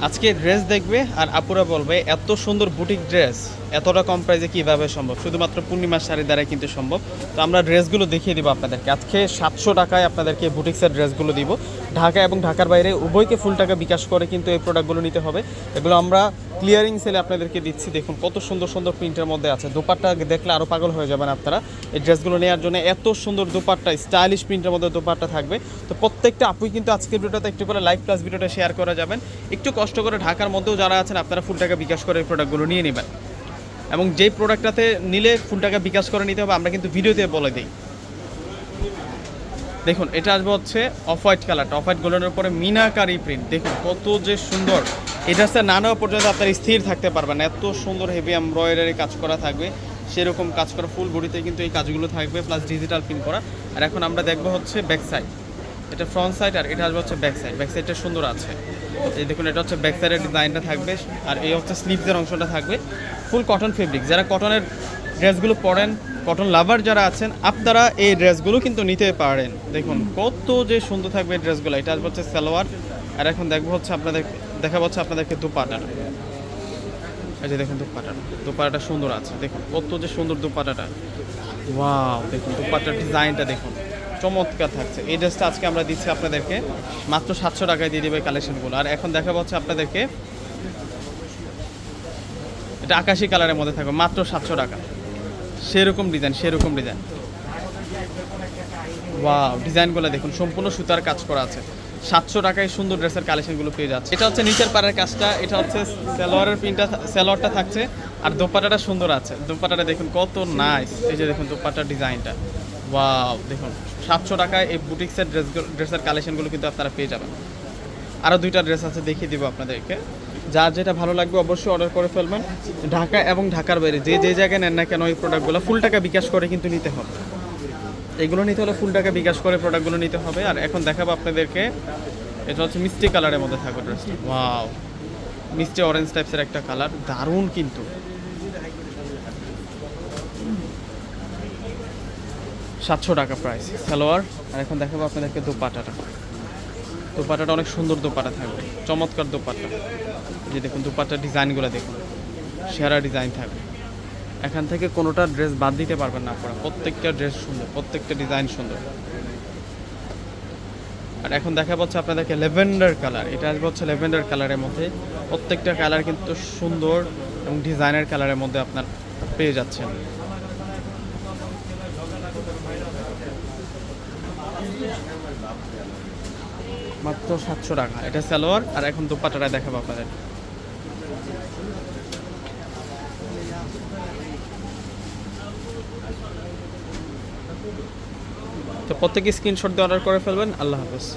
আজকে ড্রেস দেখবে আর আপুরা বলবে এত সুন্দর বুটিক ড্রেস এতটা কম প্রাইসে কীভাবে সম্ভব? শুধুমাত্র পূর্ণিমার শাড়ি দ্বারাই কিন্তু সম্ভব। তো আমরা ড্রেসগুলো দেখিয়ে দিব আপনাদেরকে। আজকে সাতশো টাকায় আপনাদেরকে বুটিক্সের ড্রেসগুলো দিব। ঢাকা এবং ঢাকার বাইরে উভয়কে ফুল টাকা বিকাশ করে কিন্তু এই প্রোডাক্টগুলো নিতে হবে। এগুলো আমরা ক্লিয়ারিং সেলে আপনাদেরকে দিচ্ছি। দেখুন কত সুন্দর সুন্দর প্রিন্টের মধ্যে আছে। দোপাট্টা দেখলে আরও পাগল হয়ে যাবেন আপনারা। এই ড্রেসগুলো নেওয়ার জন্য এত সুন্দর দোপাট্টা স্টাইলিশ প্রিন্টের মধ্যে দোপাট্টা থাকবে। তো প্রত্যেকটা আপুই কিন্তু আজকের ভিডিওতে একটু করে লাইভ প্লাস ভিডিওটা শেয়ার করা যাবেন। একটু কষ্ট করে ঢাকার মধ্যেও যারা আছেন, আপনারা ফুল টাকা বিকাশ করে এই প্রোডাক্টগুলো নিয়ে নেবেন। এবং যেই প্রোডাক্টটাতে নিলে ফুল টাকা বিকাশ করে নিতে হবে, আমরা কিন্তু ভিডিওতে বলে দিই। দেখুন, এটা আসবে হচ্ছে অফ হোয়াইট কালারটা অফ হোয়াইট গোল্ডেনের উপরে মিনাকারি প্রিন্ট দেখুন, কত যে সুন্দর। এটা হচ্ছে না নেওয়া পর্যন্ত আপনার স্থির থাকতে পারবেন এত সুন্দর হেভি এমব্রয়ডারি কাজ করা থাকবে। সেরকম কাজ করা ফুল বডিতে কিন্তু এই কাজগুলো থাকবে প্লাস ডিজিটাল প্রিন্ট করা। আর এখন আমরা দেখব হচ্ছে ব্যাক সাইড এটা ফ্রন্ট সাইড আর এটা আসবে হচ্ছে ব্যাক সাইড ব্যাক সাইডটা সুন্দর আছে। এই দেখুন, এটা হচ্ছে ব্যাক সাইডের ডিজাইনটা থাকবে, আর এই হচ্ছে স্লিভসের অংশটা থাকবে। ফুল কটন ফেব্রিক যারা কটনের ড্রেসগুলো পরেন কটন লাভার যারা আছেন, আপনারা এই ড্রেসগুলো কিন্তু নিতে পারেন। দেখুন, কত যে সুন্দর থাকবে এই ড্রেসগুলো এটা হচ্ছে সালোয়ার। আর এখন দেখব হচ্ছে আপনাদের দেখা হচ্ছে আপনাদেরকে দুপাটাটা। এই যে দেখুন দুপাটাটা। দুপাটাটা সুন্দর আছে। দেখুন, কত যে সুন্দর দুপাটাটা। ওয়াও দেখুন, দুপাটার ডিজাইনটা দেখুন। চমৎকার থাকছে। এই ড্রেসটা আজকে আমরা দিচ্ছি আপনাদেরকে। মাত্র সাতশো টাকায় দিয়ে দেবে কালেকশনগুলো আর এখন দেখাবো হচ্ছে আপনাদেরকে। এটা আকাশি কালারের মধ্যে থাকবে, মাত্র সাতশো টাকা। সেরকম ডিজাইন সেরকম ডিজাইন ওয়াও ডিজাইনগুলো দেখুন, সম্পূর্ণ সুতার কাজ করা আছে। সাতশো টাকায় সুন্দর ড্রেসের কালেকশনগুলো পেয়ে যাচ্ছে। এটা হচ্ছে নিচের পাড়ের কাজটা, এটা হচ্ছে সালোয়ারের প্রিন্টটা সালোয়ারটা থাকছে। আর দোপাটাটা সুন্দর আছে। দোপাটাটা দেখুন কত নাইস এই যে দেখুন দোপাটার ডিজাইনটা ওয়াও দেখুন, সাতশো টাকায় এই বুটিক্সের ড্রেস ড্রেসের কালেকশনগুলো কিন্তু আপনারা পেয়ে যাবেন। আরও দুইটা ড্রেস আছে, দেখিয়ে দিব আপনাদেরকে। যার যেটা ভালো লাগবে অবশ্যই অর্ডার করে ফেলবেন। ঢাকা এবং ঢাকার বাইরে, যে যে জায়গায় নেন না কেন এই প্রোডাক্টগুলো ফুল টাকা বিকাশ করে কিন্তু নিতে হবে। এগুলো নিতে হলে ফুল টাকা বিকাশ করে প্রোডাক্টগুলো নিতে হবে। আর এখন দেখাবো আপনাদেরকে, এটা হচ্ছে মিষ্টি কালারের মধ্যে থাকবে ড্রেসটা ওয়াও মিষ্টি অরেঞ্জ টাইপসের একটা কালার দারুণ কিন্তু। সাতশো টাকা প্রাইস সালোয়ার। আর এখন দেখাবো আপনাদেরকে দোপাটাটা দোপাটাটা অনেক সুন্দর দোপাটা থাকবে, চমৎকার দোপাটা যে দেখুন দোপাটার ডিজাইনগুলো দেখুন, সেরা ডিজাইন থাকবে। এখান থেকে কোনোটা ড্রেস বাদ দিতে পারবেন না আপনারা, প্রত্যেকটা ড্রেস সুন্দর, প্রত্যেকটা ডিজাইন সুন্দর। আর এখন দেখা পাচ্ছে আপনাদেরকে লেভেন্ডার কালার এটা আসবে হচ্ছে লেভেন্ডার কালারের মধ্যে। প্রত্যেকটা কালার কিন্তু সুন্দর এবং ডিজাইনের কালারের মধ্যে আপনার পেয়ে যাচ্ছেন। মাত্র সাতশো টাকা। এটা সালোয়ার, আর এখন দুপাটাটা দেখাবো আপনাদের। তো প্রত্যেকে স্ক্রিনশট দিয়ে অর্ডার করে ফেলবেন। আল্লাহ হাফেজ।